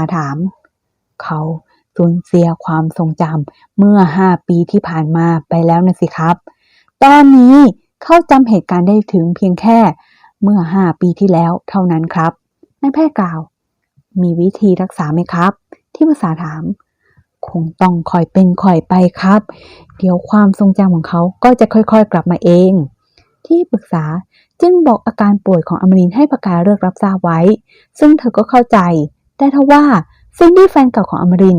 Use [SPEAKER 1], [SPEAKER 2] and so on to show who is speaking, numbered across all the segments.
[SPEAKER 1] าถาม เขาสูญเสียความทรงจำเมื่อห้าปีที่ผ่านมาไปแล้วนะสิครับ ตอนนี้เขาจำเหตุการณ์ได้ถึงเพียงแค่เมื่อห้าปีที่แล้วเท่านั้นครับนายแพทย์กล่าว มีวิธีรักษาไหมครับ ที่ปรึกษาถาม คงต้องคอยเป็นคอยไปครับ เดี๋ยวความทรงจำของเขาก็จะค่อยๆกลับมาเอง ที่ปรึกษาจึงบอกอาการป่วยของอมรินให้ประกาเลิกรับทราบไว้ ซึ่งเธอก็เข้าใจ แต่ทว่าซินดี้แฟนเก่าของอมริน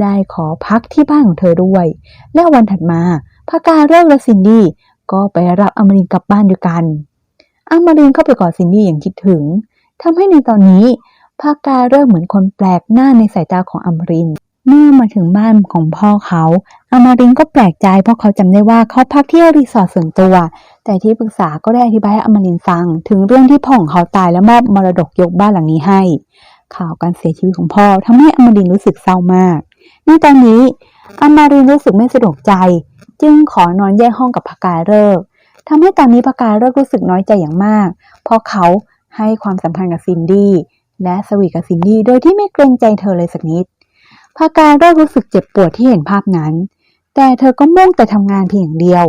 [SPEAKER 1] ได้ขอพักที่บ้านของเธอด้วย และวันถัดมาพากาเลิกและซินดี้ก็ไปรับอมรินกลับบ้านด้วยกัน อมรินเข้าไปกอดซินดี้อย่างคิดถึงทำให้ในตอนนี้พากาเริ่มเหมือนคนแปลกหน้าในสายตาของอมริน เมื่อมาถึงบ้านของพ่อเขาอมรินก็แปลกใจเพราะเขาจำได้ว่าเขาพักที่รีสอร์ทส่วนตัว แต่ที่ปรึกษาก็ได้อธิบายให้อมรินฟัง ถึงเรื่องที่พ่อของเขาตายและมอบมรดกยกบ้านหลังนี้ให้ ข่าวการเสียชีวิตของพ่อทำให้อมรินรู้สึกเศร้ามาก ในตอนนี้อมรินรู้สึกไม่สะดวกใจ จึงขอนอนแยกห้องกับพากาเลิกทำให้ตอนนี้พากาเลิกรู้สึกน้อยใจอย่างมาก เพราะเขาให้ความสัมพันธ์กับซินดี้และสวีกับซินดี้โดยที่ไม่เกรงใจเธอเลยสักนิดพากาเริ่มรู้สึกเจ็บปวดที่เห็นภาพนั้น แต่เธอก็มุ่งแต่ทำงานเพียงอย่างเดียว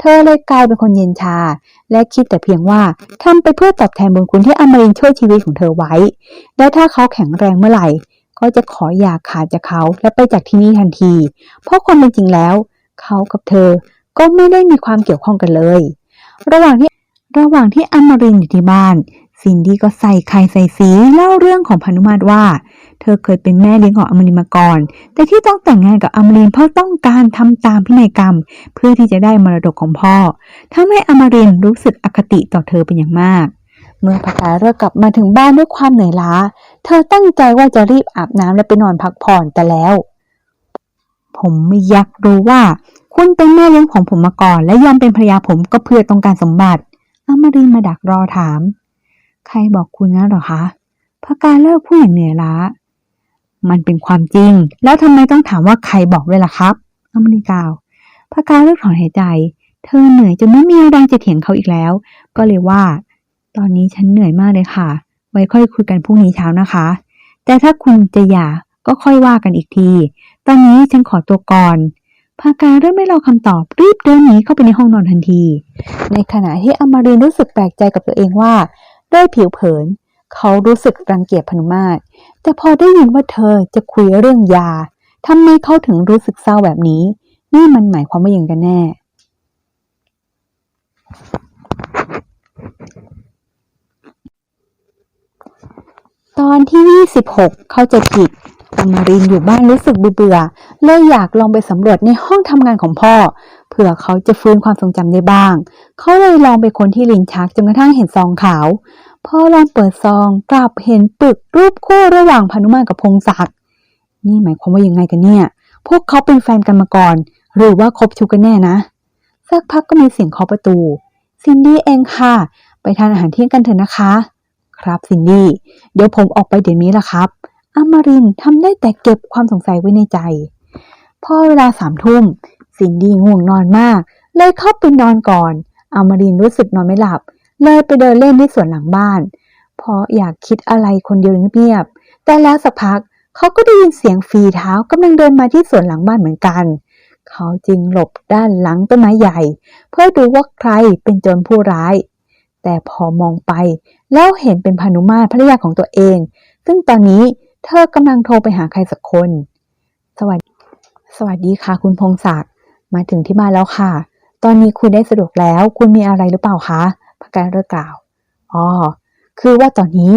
[SPEAKER 1] เธอเลยกลายเป็นคนเย็นชา และคิดแต่เพียงว่าทำไปเพื่อตอบแทนบุญคุณที่อมรินช่วยชีวิตของเธอไว้ และถ้าเขาแข็งแรงเมื่อไหร่ ก็จะขออย่าขาดจากเขาและไปจากที่นี่ทันที เพราะความเป็นจริงแล้ว เขากับเธอก็ไม่ได้มีความเกี่ยวข้องกันเลย ระหว่างที่ระหว่างที่อมรินอยู่ที่บ้าน ซินดี้ก็ใส่ไข่ใส่สีเล่าเรื่องของพานุมาตรว่า เธอเคยเป็นแม่เลี้ยงของอมรินมาก่อน แต่ที่ต้องแต่งงานกับอมรินเพราะต้องการทำตามพินัยกรรม เพื่อที่จะได้มรดกของพ่อทำให้อมรินรู้สึกอคติต่อเธอเป็นอย่างมาก เมื่อพากาเลิกกลับมาถึงบ้านด้วยความเหนื่อยล้า เธอตั้งใจว่าจะรีบอาบน้ำและไปนอนพักผ่อนแต่แล้ว ผมไม่อยากรู้ว่า คุณเป็นแม่เลี้ยงของผมมาก่อน และยอมเป็นภรรยาผมก็เพื่อต้องการสมบัติอมรินมาดักรอถาม ใครบอกคุณนเหรอคะพากาเลิกพูดอย่างเหนื่อยล้า มันเป็นความจริง แล้วทำไมต้องถามว่าใครบอกด้วยล่ะครับอมริกล่าวพากาเลิกถอนหายใจ เธอเหนื่อยจนไม่มีแรงจะเถียงเขาอีกแล้ว ก็เลยว่า ตอนนี้ฉันเหนื่อยมากเลยค่ะ ไว้ค่อยคุยกันพรุ่งนี้เช้านะคะ แต่ถ้าคุณจะหย่าก็ค่อยว่ากันอีกที ตอนนี้ฉันขอตัวก่อนพากาเริ่มไม่รอคำตอบรีบเดินหนีเข้าไปในห้องนอนทันที ในขณะที่อมรินรู้สึกแปลกใจกับตัวเองว่า ด้วยผิวเผิน เขารู้สึกรังเกียจพนุมาตรแต่พอได้ยินว่าเธอจะคุยเรื่องยาทำไมเขาถึงรู้สึกเศร้าแบบนี้ นี่มันหมายความว่าอย่างกันแน่ ตอนที่ 26 เข้าใจผิด อมรินอยู่บ้านรู้สึกเบื่อเลยอยากลองไปสำรวจในห้องทำงานของพ่อ เผื่อเขาจะฟื้นความทรงจำได้บ้าง เขาเลยลองไปค้นที่ลิ้นชักจนกระทั่งเห็นซองขาวพ่อลองเปิดซองกลับเห็นปึกรูปคู่ระหว่างพนุมานกับพงศักดิ์นี่หมายความว่ายังไงกันเนี่ย พวกเขาเป็นแฟนกันมาก่อน หรือว่าคบชูกันแน่นะสักพักก็มีเสียงเคาะประตู ซินดี้เองค่ะ ไปทานอาหารเที่ยงกันเถอะนะคะ ครับซินดี้เดี๋ยวผมออกไปเดี๋ยวนี้ละครับ อมรินทำได้แต่เก็บความสงสัยไว้ในใจ พอเวลาสามทุ่มซินดี้ง่วงนอนมาก เลยเข้าไปนอนก่อน อมรินรู้สึกนอนไม่หลับ เลยไปเดินเล่นที่สวนหลังบ้านเพราะอยากคิดอะไรคนเดียวเงียบๆแต่แล้วสักพักเขาก็ได้ยินเสียงฝีเท้ากำลังเดินมาที่สวนหลังบ้านเหมือนกัน เขาจึงหลบด้านหลังต้นไม้ใหญ่ เพื่อดูว่าใครเป็นโจรผู้ร้าย แต่พอมองไปแล้วเห็นเป็นพานุมาตรภรรยาของตัวเอง ซึ่งตอนนี้ เธอกำลังโทรไปหาใครสักคน สวัสดี สวัสดีค่ะ คุณพงศักดิ์ มาถึงที่บ้านแล้วค่ะ ตอนนี้คุณได้สะดวกแล้ว คุณมีอะไรหรือเปล่าคะพการเลิกกล่าว อ๋อ คือว่าตอนนี้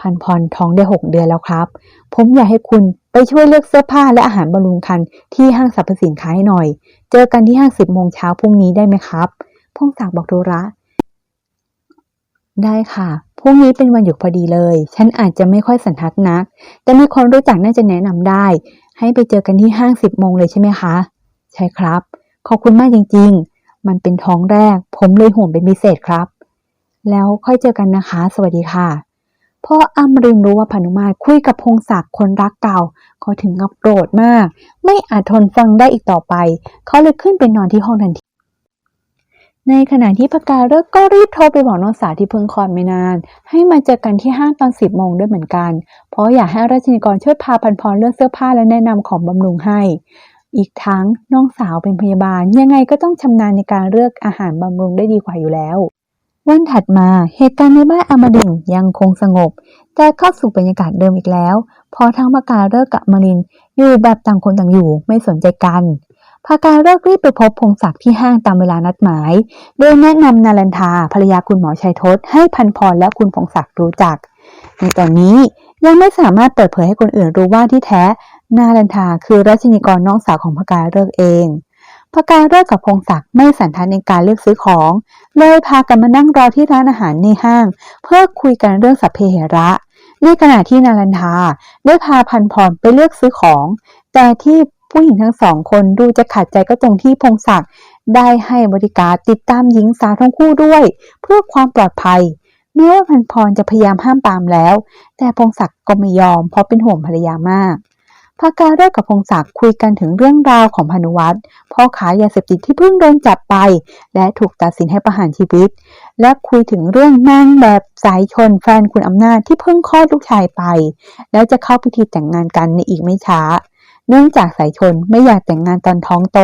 [SPEAKER 1] พันพรท้องได้หกเดือนแล้วครับ ผมอยากให้คุณไปช่วยเลือกเสื้อผ้าและอาหารบำรุงครรภ์ที่ห้างสรรพสินค้าให้หน่อย เจอกันที่ห้างสิบโมงเช้าพรุ่งนี้ได้ไหมครับ พงศักดิ์บอกโดระได้ค่ะ พรุ่งนี้เป็นวันหยุดพอดีเลย ฉันอาจจะไม่ค่อยสันทัดนัก แต่มีคนรู้จักน่าจะแนะนำได้ ให้ไปเจอกันที่ห้างสิบโมงเลยใช่ไหมคะ ใช่ครับ ขอบคุณมากจริง ๆ มันเป็นท้องแรก ผมเลยห่วงเป็นพิเศษครับ แล้วค่อยเจอกันนะคะ สวัสดีค่ะพ่ออมรินรู้ว่าพานุมาตรคุยกับพงศักดิ์คนรักเก่าเขาถึงกับโกรธมาก ไม่อาจทนฟังได้อีกต่อไป เขาเลยขึ้นไปนอนที่ห้องทันที ในขณะที่พกาเลิกก็รีบโทรไปบอกน้องสาวที่เพิ่งคลอดไม่นาน ให้มาเจอกันที่ห้างตอนสิบโมงด้วยเหมือนกัน เพราะอยากให้ราชนิกรช่วยพาพันพรเลือกเสื้อผ้าและแนะนำของบำรุงให้ อีกทั้งน้องสาวเป็นพยาบาล ยังไงก็ต้องชำนาญในการเลือกอาหารบำรุงได้ดีกว่าอยู่แล้ว วันถัดมาเหตุการณ์ในบ้านอมรินยังคงสงบ แต่เข้าสู่บรรยากาศเดิมอีกแล้ว พอทั้งพกาเลิกกับอมรินอยู่แบบต่างคนต่างอยู่ไม่สนใจกัน พากาเลิกรีบไปพบพงศักดิ์ที่ห้างตามเวลานัดหมาย โดยแนะนำนารันทาภรรยาคุณหมอชัยทศให้พันพรและคุณพงศักดิ์รู้จัก ในตอนนี้ยังไม่สามารถเปิดเผยให้คนอื่นรู้ว่าที่แท้ นารันทาคือราชินีกรน้องสาวของพกาเลิกเองพกาเลิกกับพงศักดิ์ไม่สันทัดในการเลือกซื้อของ เลยพากันมานั่งรอที่ร้านอาหารในห้าง เพื่อคุยกันเรื่องสัพเพเหระในขณะที่นารันทาได้พาพันพรไปเลือกซื้อของ แต่ที่ ผู้หญิงทั้งสองคนดูจะขัดใจก็ตรงที่พงศักดิ์ได้ให้บริการติดตามหญิงสาวทั้งคู่ด้วย เพื่อความปลอดภัยแม้ว่าพันพรจะพยายามห้ามปามแล้ว แต่พงศักดิ์ก็ไม่ยอมเพราะเป็นห่วงภรรยามากพาการเลิกกับพงศักดิ์คุยกันถึงเรื่องราวของพานุวัตรพ่อขายยาเสพติดที่เพิ่งโดนจับไป และถูกตัดสินให้ประหารชีวิต และคุยถึงเรื่องนางแบบสายชนแฟนคุณอำนาจที่เพิ่งคลอดลูกชายไป แล้วจะเข้าพิธีแต่งงานกันในอีกไม่ช้า เนื่องจากสายชนไม่อยากแต่งงานตอนท้องโต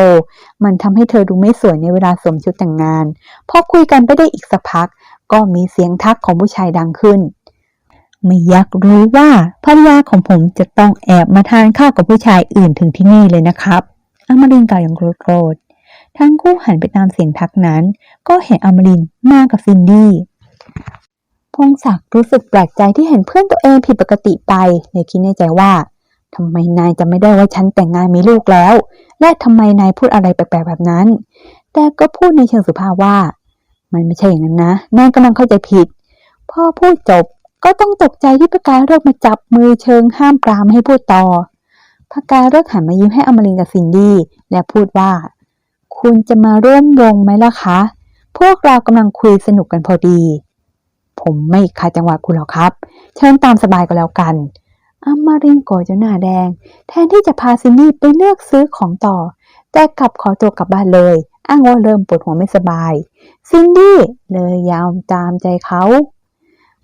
[SPEAKER 1] มันทำให้เธอดูไม่สวยในเวลาสวมชุดแต่งงาน พอคุยกันไปได้อีกสักพัก ก็มีเสียงทักของผู้ชายดังขึ้น ไม่อยากรู้ว่าภรรยาของผมจะต้องแอบมาทานข้าวกับผู้ชายอื่นถึงที่นี่เลยนะครับอมรินกล่าวอย่างโกรธทั้งคู่หันไปตามเสียงทักนั้น ก็เห็นอมรินมากับซินดี้พงศักดิ์รู้สึกแปลกใจที่เห็นเพื่อนตัวเองผิดปกติไปเลยคิดในใจว่า ทำไมนายจะไม่ได้ว่าฉันแต่งงานมีลูกแล้ว และทำไมนายพูดอะไรแปลกๆแบบนั้น แต่ก็พูดในเชิงสุภาพว่า มันไม่ใช่อย่างนั้นนะนายกำลังเข้าใจผิด พ่อพูดจบก็ต้องตกใจที่พกาเลิกมาจับมือเชิงห้ามปรามให้พูดต่อพกาเลิกหันมายิ้มให้อมรินกับซินดี้และพูดว่า คุณจะมาร่วมวงไหมล่ะคะ พวกเรากำลังคุยสนุกกันพอดี ผมไม่คาจังหวะคุณหรอกครับ เชิญตามสบายก็แล้วกัน อมารินโกรธจนหน้าแดง แทนที่จะพาซินดี้ไปเลือกซื้อของต่อ แต่กลับขอตัวกลับบ้านเลย อ้างว่าเริ่มปวดหัวไม่สบาย ซินดี้เลยยอมตามใจเขา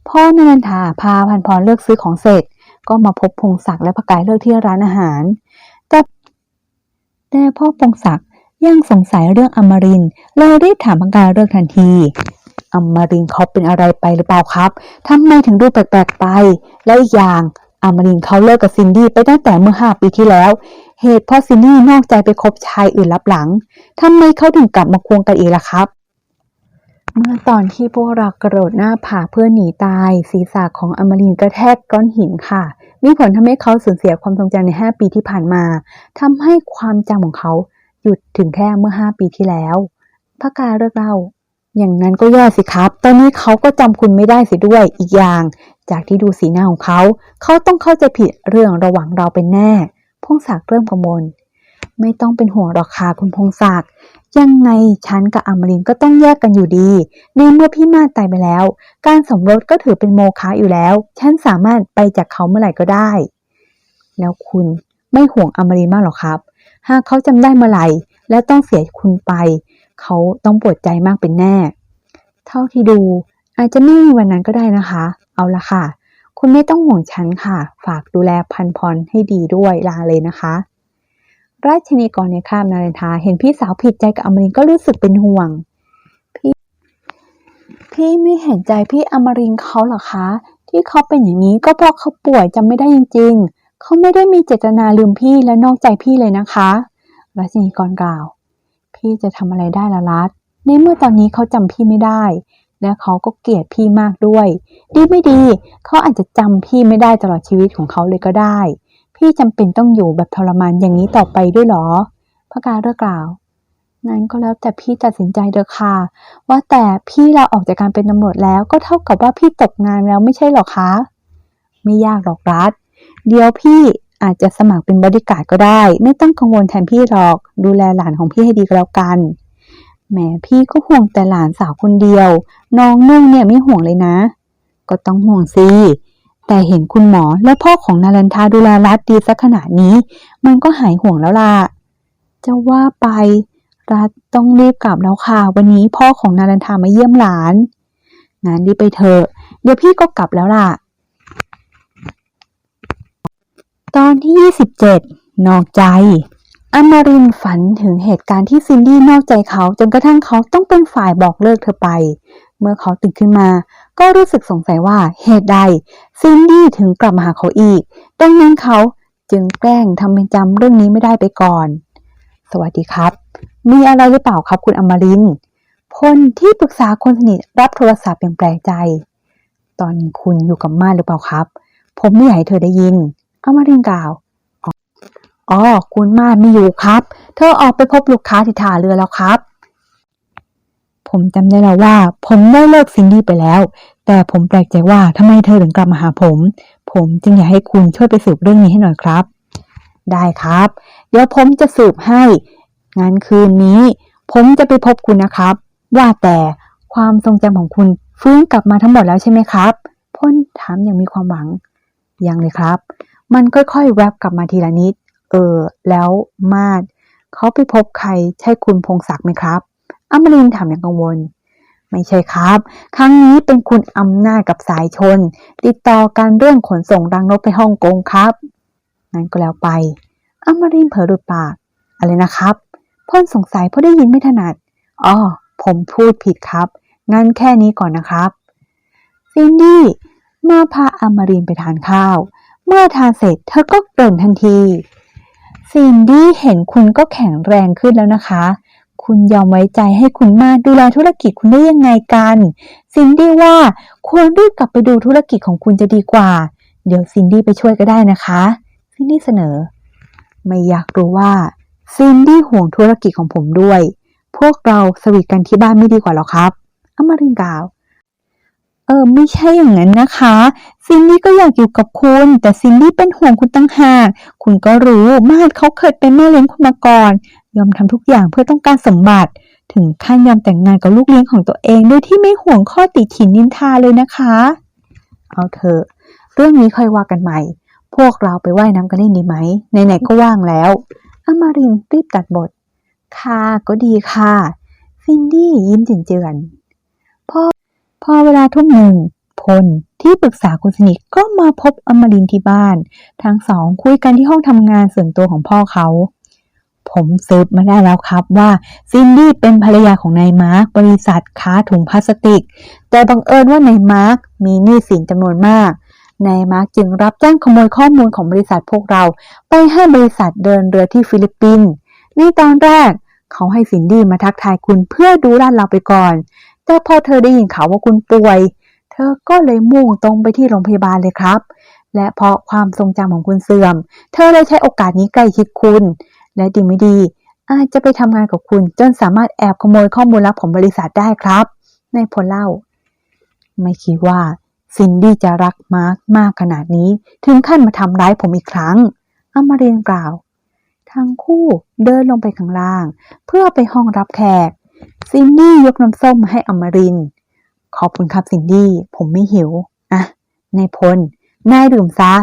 [SPEAKER 1] พ่อนันทาพาพันพรเลือกซื้อของเสร็จ ก็มาพบพงศักดิ์และพกายเลิกที่ร้านอาหาร แต่แต่พ่อพงศักดิ์ยังสงสัยเรื่องอมรินเลยรีบถามพกายเลิกทันทีอมรินเขาเป็นอะไรไปหรือเปล่าครับทำไมถึงดูแปลกๆไป และอีกอย่าง อมรินเขาเลิกกับซินดี้ไปตั้งแต่เมื่อห้าปีที่แล้ว เหตุเพราะซินดี้นอกใจไปคบชายอื่นลับหลังทำไมเขาถึงกลับมาควงกันอีกล่ะครับ เมื่อตอนที่พวกเรากระโดดหน้าผาเพื่อหนีตาย ศีรษะของอมรินกระแทกก้อนหินค่ะ มีผลทำให้เขาสูญเสียความทรงจำใน 5 ปีที่ผ่านมาทำให้ความจำของเขาหยุดถึงแค่เมื่อ 5 ปีที่แล้วพระกาเลิกเล่า อย่างนั้นก็แย่สิครับ ตอนนี้เขาก็จำคุณไม่ได้สิด้วย อีกอย่าง จากที่ดูสีหน้าของเขา เขาต้องเข้าใจผิดเรื่องระหว่างเราเป็นแน่ พงศักดิ์เริ่มกังวล ไม่ต้องเป็นห่วงหรอกค่ะคุณพงศักดิ์ ยังไงฉันกับอมรินก็ต้องแยกกันอยู่ดี ในเมื่อพี่มาตายไปแล้ว การสมรสก็ถือเป็นโมฆะอยู่แล้ว ฉันสามารถไปจากเขาเมื่อไหร่ก็ได้ แล้วคุณไม่ห่วงอมรินมากหรอครับ หากเขาจำได้เมื่อไหร่ และต้องเสียคุณไป เขาต้องปวดใจมากเป็นแน่ เท่าที่ดู อาจจะไม่มีวันนั้นก็ได้นะคะ เอาละค่ะ คุณไม่ต้องห่วงฉันค่ะ ฝากดูแลพันพรให้ดีด้วยลาเลยนะคะ ราชนีกรในข้ามนาเรนทาเห็นพี่สาวผิดใจกับอมรินก็รู้สึกเป็นห่วง พี่ พี่ไม่เห็นใจพี่อมรินเขาหรอคะ ที่เขาเป็นอย่างนี้ก็เพราะเขาป่วยจำไม่ได้จริง ๆ เขาไม่ได้มีเจตนาลืมพี่และนอกใจพี่เลยนะคะ ราชนีกรกล่าว พี่จะทำอะไรได้ละรัด ในเมื่อตอนนี้เขาจำพี่ไม่ได้ และเขาก็เกลียดพี่มากด้วย ดีไม่ดี เขาอาจจะจำพี่ไม่ได้ตลอดชีวิตของเขาเลยก็ได้ พี่จำเป็นต้องอยู่แบบทรมานอย่างนี้ต่อไปด้วยหรอพระการเลิกกล่าว นั้นก็แล้วแต่พี่ตัดสินใจเด้อค่ะ ว่าแต่พี่ลาออกจากการเป็นตำรวจแล้วก็เท่ากับว่าพี่ตกงานแล้วไม่ใช่หรอคะ ไม่ยากหรอกรัดเดี๋ยวพี่อาจจะสมัครเป็นบริการก็ได้ ไม่ต้องกังวลแทนพี่หรอก ดูแลหลานของพี่ให้ดีก็แล้วกัน แหมพี่ก็ห่วงแต่หลานสาวคนเดียว น้องนุ่งเนี่ยไม่ห่วงเลยนะ ก็ต้องห่วงสิแต่เห็นคุณหมอและพ่อของนารันทาดูแลรัดดีสักขนาดนี้ มันก็หายห่วงแล้วล่ะจะว่าไป รัฐต้องรีบกลับแล้วค่ะ วันนี้พ่อของนารันทามาเยี่ยมหลานงั้นรีบไปเถอะเดี๋ยวพี่ก็กลับแล้วล่ะ ตอนที่ 27 นอกใจ อมรินฝันถึงเหตุการณ์ที่ซินดี้นอกใจเขาจนกระทั่งเขาต้องเป็นฝ่ายบอกเลิกเธอไป เมื่อเขาตื่นขึ้นมา ก็รู้สึกสงสัยว่าเหตุใด ซินดี้ถึงกลับมาหาเขาอีก ดังนั้นเขาจึงแกล้งทำเป็นจำเรื่องนี้ไม่ได้ไปก่อน สวัสดีครับ มีอะไรหรือเปล่าครับคุณอมรินพลที่ปรึกษาคนสนิทรับโทรศัพท์อย่างแปลกใจ ตอนนี้คุณอยู่กับม่าหรือเปล่าครับ ผมไม่อยากให้เธอได้ยินอมรินกล่าว อ๋อ คุณมาไม่อยู่ครับ เธอออกไปพบลูกค้าที่ท่าเรือแล้วครับ ผมจำได้แล้วว่า ผมได้เลิกซินดี้ไปแล้ว แต่ผมแปลกใจว่าทำไมเธอถึงกลับมาหาผม ผมจึงอยากให้คุณช่วยไปสืบเรื่องนี้ให้หน่อยครับ ได้ครับ เดี๋ยวผมจะสืบให้ งั้นคืนนี้ ผมจะไปพบคุณนะครับ ว่าแต่ความทรงจำของคุณฟื้นกลับมาทั้งหมดแล้วใช่ไหมครับพ่นถามอย่างมีความหวัง ยังเลยครับ มันค่อยๆ แวบกลับมาทีละนิด ออ แล้วมาดเขาไปพบใครใช่คุณพงศักดิ์ไหมครับอมรินถามอย่างกังวล ไม่ใช่ครับ ครั้งนี้เป็นคุณอำนาจกับสายชน ติดต่อการเรื่องขนส่งรังนกไปฮ่องกงครับงั้นก็แล้วไปอมรินเผลอหลุดปาก อะไรนะครับพ่นสงสัยเพราะได้ยินไม่ถนัดอ๋อผมพูดผิดครับ งั้นแค่นี้ก่อนนะครับ ซินดี้มาพาอมรินไปทานข้าว เมื่อทานเสร็จเธอก็เกริ่นทันที ซินดี้เห็นคุณก็แข็งแรงขึ้นแล้วนะคะ คุณยอมไว้ใจให้คุณมาดูแลธุรกิจคุณได้ยังไงกัน ซินดี้ว่าควรรีบกลับไปดูธุรกิจของคุณจะดีกว่า เดี๋ยวซินดี้ไปช่วยก็ได้นะคะ ซินดี้เสนอ ไม่อยากรู้ว่า ซินดี้ห่วงธุรกิจของผมด้วย พวกเราสวีทกันที่บ้านไม่ดีกว่าหรอครับ อมรินกล่าว เออไม่ใช่อย่างนั้นนะคะ ซินดี้ก็อยากอยู่กับคุณ แต่ซินดี้เป็นห่วงคุณตั้งหาก คุณก็รู้มาดเขาเคยเป็นแม่เลี้ยงคุณมาก่อน ยอมทำทุกอย่างเพื่อต้องการสมบัติ ถึงขั้นยอมแต่งงานกับลูกเลี้ยงของตัวเอง โดยที่ไม่ห่วงข้อติฉินนินทาเลยนะคะ เอาเถอะเรื่องนี้ค่อยว่ากันใหม่ พวกเราไปว่ายน้ำกันเล่นดีไหมไหนๆก็ว่างแล้วอมารินรีบตัดบท ค่ะก็ดีค่ะ ซินดี้ยิ้มเจือน พอเวลาทุ่มหนึ่งพลที่ปรึกษาคนสนิทก็มาพบอมรินที่บ้าน ทั้งสองคุยกันที่ห้องทำงานส่วนตัวของพ่อเขา ผมสืบมาได้แล้วครับว่าซินดี้เป็นภรรยาของนายมาร์คบริษัทค้าถุงพลาสติก แต่บังเอิญว่านายมาร์คมีหนี้สินจำนวนมากนายมาร์คจึงรับจ้างขโมยข้อมูลของบริษัทพวกเรา ไปให้บริษัทเดินเรือที่ฟิลิปปินส์ในตอนแรก เขาให้ซินดี้มาทักทายคุณเพื่อดูลาดเราไปก่อน แต่พอเธอได้ยินข่าวว่าคุณป่วย เธอก็เลยมุ่งตรงไปที่โรงพยาบาลเลยครับ และเพราะความทรงจำของคุณเสื่อม เธอเลยใช้โอกาสนี้ใกล้ชิดคุณ และดีไม่ดี อาจจะไปทำงานกับคุณจนสามารถแอบขโมยข้อมูลลับของบริษัทได้ครับนายพลเล่า ไม่คิดว่าซินดี้จะรักมาร์คมากขนาดนี้ ถึงขั้นมาทำร้ายผมอีกครั้ง อมรินกล่าว ทั้งคู่เดินลงไปข้างล่าง เพื่อไปห้องรับแขก ซินดี้ยกน้ำส้มมาให้อมริน ขอบคุณครับซินดี้ ผมไม่หิว อะ นายพล นายดื่มซะ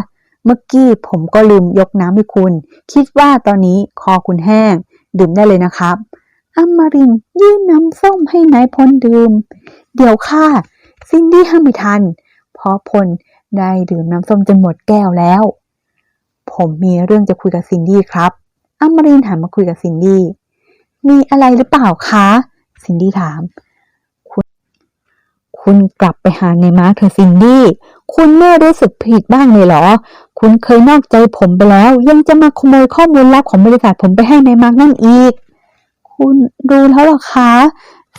[SPEAKER 1] เมื่อกี้ผมก็ลืมยกน้ำให้คุณ คิดว่าตอนนี้คอคุณแห้ง ดื่มได้เลยนะครับอมรินยื่นน้ำส้มให้นายพลดื่ม เดี๋ยวค่ะ ซินดี้ห้ามไม่ทัน เพราะพลได้ดื่มน้ำส้มจนหมดแก้วแล้ว ผมมีเรื่องจะคุยกับซินดี้ครับอมรินหันมาคุยกับซินดี้ มีอะไรหรือเปล่าคะ ซินดี้ถาม คุณคุณกลับไปหาในมาร์คเธอซินดี้ คุณไม่รู้สึกผิดบ้างเลยเหรอ คุณเคยนอกใจผมไปแล้ว ยังจะมาขโมยข้อมูลลับของบริษัทผมไปให้ในมาร์คนั่นอีก คุณรู้แล้วเหรอคะ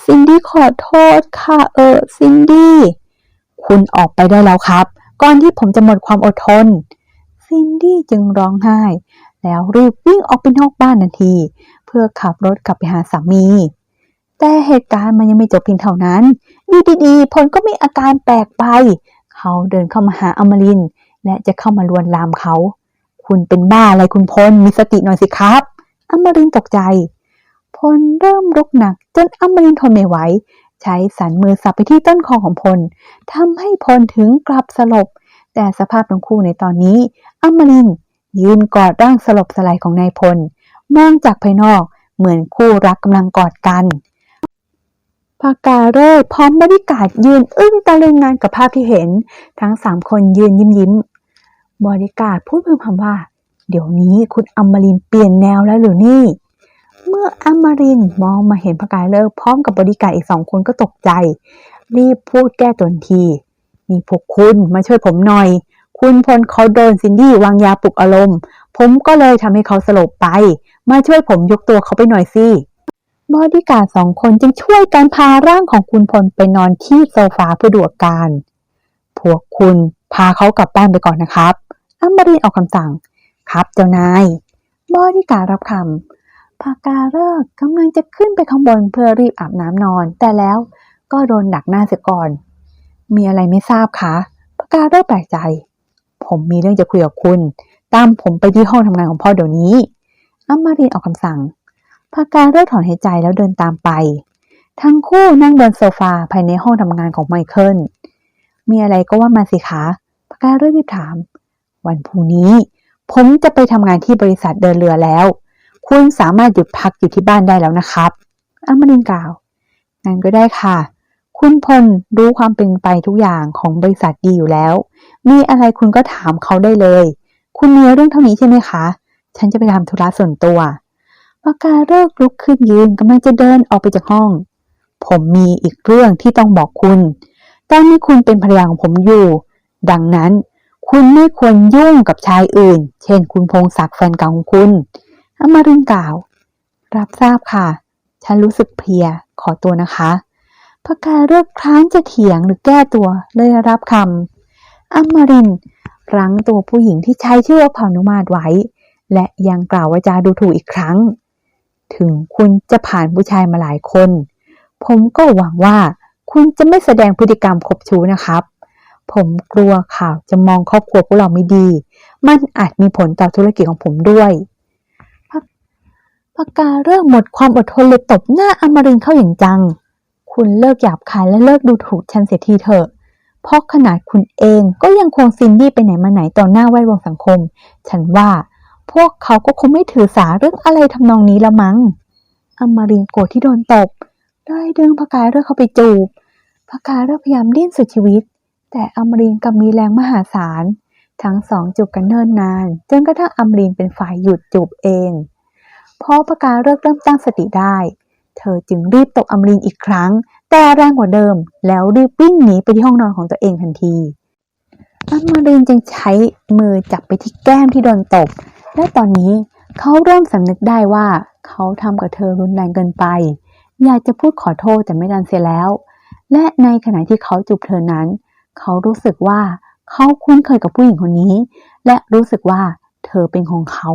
[SPEAKER 1] ซินดี้ขอโทษค่ะ เออ ซินดี้ คุณออกไปได้แล้วครับ ก่อนที่ผมจะหมดความอดทน ซินดี้จึงร้องไห้ แล้วรีบวิ่งออกไปนอกบ้านทันที เพื่อขับรถกลับไปหาสามี แต่เหตุการณ์มันยังไม่จบเพียงเท่านั้น อยู่ดีๆ พลก็มีอาการแปลกไป เขาเดินเข้ามาหาอมริน และจะเข้ามาลวนลามเขา คุณเป็นบ้าอะไรคุณพล มีสติหน่อยสิครับ อมรินตกใจ พลเริ่มรุกหนัก จนอมรินทนไม่ไหว ใช้สันมือสับไปที่ต้นคอของพลทำให้พลถึงกลับสลบ แต่สภาพทั้งคู่ในตอนนี้ อมรินยืนกอดร่างสลบสลายของนายพล มองจากภายนอกเหมือนคู่รักกำลังกอดกัน พากาเร่พร้อมบริการยืนอึ้งตะลึงงานกับภาพที่เห็น ทั้งสามคนยืนยิ้มยิ้ม บริการพูดพึมพำว่า เดี๋ยวนี้คุณอมรินเปลี่ยนแนวแล้วหรือนี่ เมื่ออมรินมองมาเห็นพากาเร่พร้อมกับบริการอีกสองคนก็ตกใจ รีบพูดแก้ตัวทันทีมีพวกคุณมาช่วยผมหน่อย คุณพลเขาโดนซินดี้วางยาปลุกอารมณ์ ผมก็เลยทำให้เขาสลบไป มาช่วยผมยกตัวเขาไปหน่อยสิ บอดี้การ์ดสองคนจึงช่วยกันพาร่างของคุณพลไปนอนที่โซฟาเพื่อดูอาการ พวกคุณพาเขากลับบ้านไปก่อนนะครับอัมบรินออกคำสั่ง ครับเจ้านาย บอดี้การ์ดรับคำพากาเลิกกำลังจะขึ้นไปข้างบนเพื่อรีบอาบน้ำนอน แต่แล้วก็โดนดักหน้าเสียก่อน มีอะไรไม่ทราบคะพากาเลิกแปลกใจ ผมมีเรื่องจะคุยกับคุณ ตามผมไปที่ห้องทำงานของพ่อเดี๋ยวนี้อัมมารินออกคำสั่ง พากาเริ่มถอนหายใจแล้วเดินตามไป ทั้งคู่นั่งบนโซฟาภายในห้องทำงานของไมเคิล มีอะไรก็ว่ามาสิคะพากาเริ่มรีบถาม วันพรุ่งนี้ ผมจะไปทำงานที่บริษัทเดินเรือแล้ว คุณสามารถหยุดพักอยู่ที่บ้านได้แล้วนะครับอัมมารินกล่าวงั้นก็ได้ค่ะ คุณพลรู้ความเป็นไปทุกอย่างของบริษัทดีอยู่แล้ว มีอะไรคุณก็ถามเขาได้เลย คุณมีเรื่องเท่านี้ใช่ไหมคะ ฉันจะไปทำธุระส่วนตัว ปากาเลิกลุกขึ้นยืนกำลังจะเดินออกไปจากห้อง ผมมีอีกเรื่องที่ต้องบอกคุณ ตอนนี้คุณเป็นภรรยาของผมอยู่ ดังนั้น คุณไม่ควรยุ่งกับชายอื่น เช่น คุณพงศักดิ์แฟนเก่าของคุณอมารินกล่าว รับทราบค่ะ ฉันรู้สึกเพลีย ขอตัวนะคะพกาเลิกคร้านจะเถียงหรือแก้ตัวเลยรับคำอมรินรั้งตัวผู้หญิงที่ใช้ชื่อว่าพานุมาตไว้ และยังกล่าววาจาดูถูกอีกครั้ง ถึงคุณจะผ่านผู้ชายมาหลายคน ผมก็หวังว่าคุณจะไม่แสดงพฤติกรรมคบชู้นะครับ ผมกลัวข่าวจะมองครอบครัวพวกเราไม่ดี มันอาจมีผลต่อธุรกิจของผมด้วยปากกาเริ่มหมดความอดทนเลยตบหน้าอมรินเข้าอย่างจัง คุณเลิกหยาบคายและเลิกดูถูกฉันเสียทีเถอะ เพราะขนาดคุณเองก็ยังควงซินดี้ไปไหนมาไหนต่อหน้าแวดวงสังคม ฉันว่า พวกเขาก็คงไม่ถือสาเรื่องอะไรทำนองนี้ละมั้งอมรินโกรธที่โดนตบเลยดึงพกาเลิกเข้าไปจูบพกาเลิกพยายามดิ้นสุดชีวิต แต่อมรินกับมีแรงมหาศาล ทั้งสองจูบกันเนิ่นนาน จนกระทั่งอมรินเป็นฝ่ายหยุดจูบเองพอปากาเลิกเริ่มตั้งสติได้ เธอจึงรีบตบอมรินอีกครั้ง แต่แรงกว่าเดิม แล้วรีบวิ่งหนีไปที่ห้องนอนของตัวเองทันทีอมรินจึงใช้มือจับไปที่แก้มที่โดนตบ และตอนนี้เขาเริ่มสำนึกได้ว่าเขาทำกับเธอรุนแรงเกินไป อยากจะพูดขอโทษแต่ไม่ดันเสียแล้ว และในขณะที่เขาจูบเธอนั้น เขารู้สึกว่าเขาคุ้นเคยกับผู้หญิงคนนี้ และรู้สึกว่าเธอเป็นของเขา